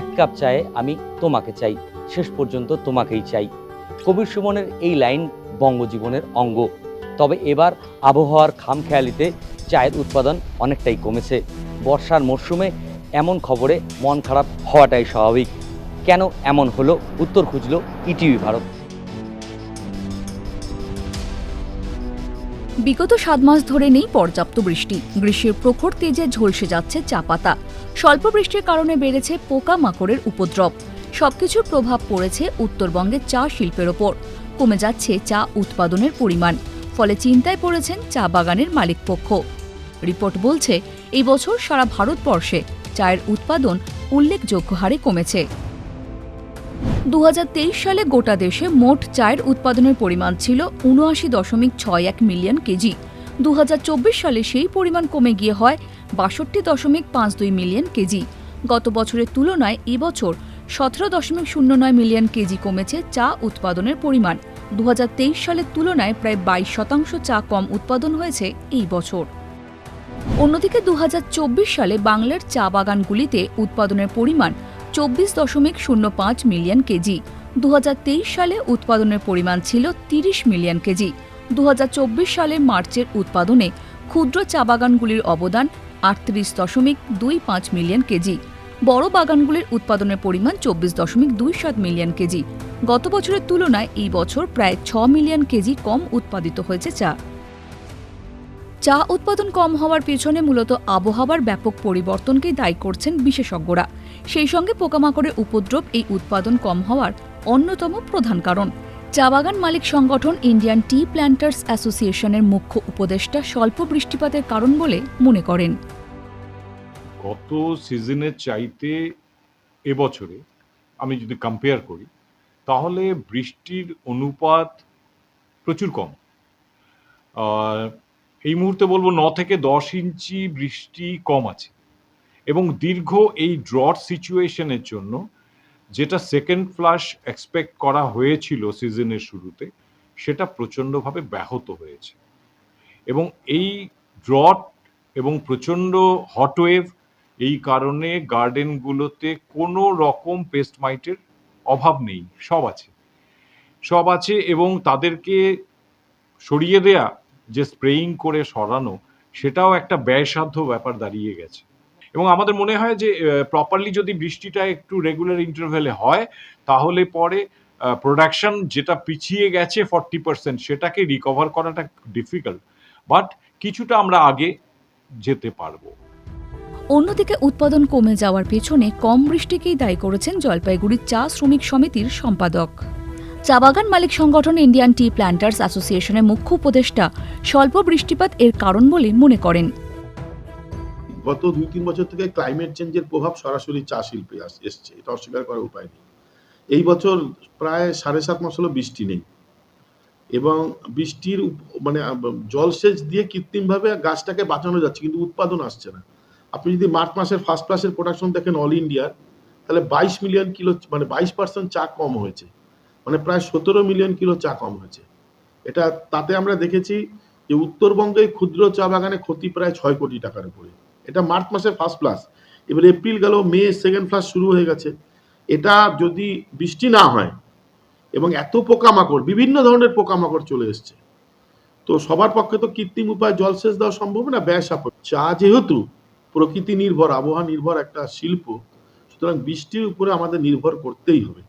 এক কাপ চায়ে আমি তোমাকে চাই, শেষ পর্যন্ত তোমাকেই চাই। কবির সুমনের এই লাইন বঙ্গজীবনের অঙ্গ। তবে এবার আবহাওয়ার খামখেয়ালিতে চায়ের উৎপাদন অনেকটাই কমেছে। বর্ষার মরশুমে এমন খবরে মন খারাপ হওয়াটাই স্বাভাবিক। কেন এমন হলো? উত্তর খুঁজল ইটিভি ভারত। বিগত সাত মাস ধরে নেই পর্যাপ্ত বৃষ্টি। গ্রীষ্মের প্রখর তেজে ঝলসে যাচ্ছে চা পাতা। স্বল্প বৃষ্টির কারণে বেড়েছে পোকা মাকড়ের উপদ্রব। সবকিছুর প্রভাব পড়েছে উত্তরবঙ্গের চা শিল্পের ওপর। কমে যাচ্ছে চা উৎপাদনের পরিমাণ। ফলে চিন্তায় পড়েছেন চা বাগানের মালিকপক্ষ রিপোর্ট বলছে, এই বছর সারা ভারতবর্ষে চায়ের উৎপাদন উল্লেখযোগ্য হারে কমেছে। দু হাজার তেইশ সালে গোটা দেশে মোট চায়ের উৎপাদনের পরিমাণ ছিল উনআশি দশমিক ছয় এক মিলিয়ন কেজি। দু হাজার চব্বিশ সালে সেই পরিমাণ কমে গিয়ে হয় বাষট্টি দশমিক পাঁচ দুই মিলিয়ন কেজি। গত বছরের তুলনায় এবছর সতেরো দশমিক শূন্য নয় মিলিয়ন কেজি কমেছে চা উৎপাদনের পরিমাণ। দু হাজার তেইশ সালের তুলনায় প্রায় বাইশ শতাংশ চা কম উৎপাদন হয়েছে এই বছর। অন্যদিকে দু হাজার চব্বিশ সালে বাংলার চা বাগানগুলিতে উৎপাদনের পরিমাণ চব্বিশ দশমিক শূন্য পাঁচ মিলিয়ন কেজি। দু হাজার তেইশ সালে উৎপাদনের পরিমাণ ছিল তিরিশ মিলিয়ন কেজি। দু হাজার চব্বিশ সালে মার্চের উৎপাদনে ক্ষুদ্র চা বাগানগুলির অবদান আটত্রিশ দশমিক দুই পাঁচ মিলিয়ন কেজি। বড় বাগানগুলির উৎপাদনের পরিমাণ চব্বিশ দশমিক দুই সাত মিলিয়ন কেজি। গত বছরের তুলনায় এই বছর প্রায় ছ মিলিয়ন কেজি কম উৎপাদিত হয়েছে চা। চা উৎপাদন কম হওয়ার পেছনে মূলত আবহাওয়ার ব্যাপক পরিবর্তনকেই দায়ী করছেন বিশেষজ্ঞরা। সেই সঙ্গে পোকামাকড়ের উপদ্রব এই উৎপাদন কম হওয়ার অন্যতম প্রধান কারণ। চা বাগান মালিক সংগঠন ইন্ডিয়ান টি প্ল্যান্টার্স অ্যাসোসিয়েশনের মুখ্য উপদেষ্টা স্বল্প বৃষ্টিপাতের কারণ বলে মনে করেন। গত সিজনের চাইতে এবছরে আমি যদি কম্পেয়ার করি, তাহলে বৃষ্টির অনুপাত প্রচুর কম। এই মুহূর্তে বলব ন থেকে দশ ইঞ্চি বৃষ্টি কম আছে। এবং দীর্ঘ এই ড্রট সিচুয়েশনের জন্য যেটা সেকেন্ড ফ্লাশ এক্সপেক্ট করা হয়েছিল সিজনের শুরুতে, সেটা প্রচণ্ডভাবে ব্যাহত হয়েছে। এবং এই ড্রট এবং প্রচণ্ড হটওয়েভ এই কারণে গার্ডেনগুলোতে কোনো রকম পেস্ট মাইটের অভাব নেই, সব আছে। সব আছে এবং তাদেরকে সরিয়ে দেয়া যে স্প্রেইং করে সরানো, সেটাও একটা ব্যয়সাধ্য ব্যাপার দাঁড়িয়ে গেছে। এবং আমাদের মনে হয় যে প্রপারলি যদি বৃষ্টিটা একটু রেগুলার ইন্টারভেলে হয়, তাহলে পরে প্রোডাকশন যেটা পিছিয়ে গেছে ফর্টি পার্সেন্ট সেটাকে রিকভার করাটা ডিফিকাল্ট বাট কিছুটা আমরা আগে যেতে পারব। অন্যদিকে উৎপাদন কমে যাওয়ার পেছনে কম বৃষ্টিকেই দায়ী করেছেন জলপাইগুড়ির চা শ্রমিক সমিতির সম্পাদক। চা বাগান মালিক সংগঠন ইন্ডিয়ান টি প্ল্যান্টার্স অ্যাসোসিয়েশনের মুখ্য উপদেষ্টা স্বল্প বৃষ্টিপাত এর কারণ বলে মনে করেন। গত দুই তিন বছর থেকে ক্লাইমেট চেঞ্জের প্রভাব সরাসরি চা শিল্পে এসছে। এটা অস্বীকার করার উপায় নেই। এই বছর প্রায় সাড়ে সাত মাস হলো বৃষ্টি নেই। এবং বৃষ্টির মানে জলসেচ দিয়ে কৃত্রিমভাবে গাছটাকে বাঁচানো যাচ্ছে, কিন্তু উৎপাদন আসছে না। আপনি যদি মার্চ মাসের ফার্স্ট ক্লাসের প্রোডাকশন দেখেন অল ইন্ডিয়ার তাহলে বাইশ মিলিয়ন কিলো মানে বাইশ পার্সেন্ট চা কম হয়েছে। মানে প্রায় সতেরো মিলিয়ন কিলো চা কম হয়েছে। এটা তাতে আমরা দেখেছি যে উত্তরবঙ্গে ক্ষুদ্র চা বাগানে ক্ষতি প্রায় ছয় কোটি টাকার উপরে। এটা মার্চ মাসের ফার্স্ট ক্লাস এবার এপ্রিল গেল, মে সেকেন্ড ক্লাস শুরু হয়ে গেছে। এটা যদি বৃষ্টি না হয় এবং এত পোকামাকড়, বিভিন্ন ধরনের পোকামাকড় চলে এসছে, তো সবার পক্ষে তো কৃত্রিম উপায় জলসেচ দেওয়া সম্ভব না, ব্যয় সাপেক্ষ। চা যেহেতু প্রকৃতি নির্ভর, আবহাওয়া নির্ভর একটা শিল্প, সুতরাং বৃষ্টির উপরে আমাদের নির্ভর করতেই হবে।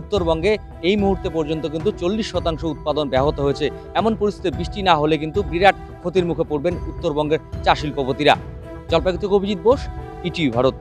উত্তরবঙ্গে এই মুহূর্তে পর্যন্ত কিন্তু চল্লিশ শতাংশ উৎপাদন ব্যাহত হয়েছে। এমন পরিস্থিতিতে বৃষ্টি না হলে কিন্তু বিরাট ক্ষতির মুখে পড়বেন উত্তরবঙ্গের চা শিল্পপতিরা জলপাইগুড়ি থেকে অভিজিৎ বোস, ইটিভি ভারত।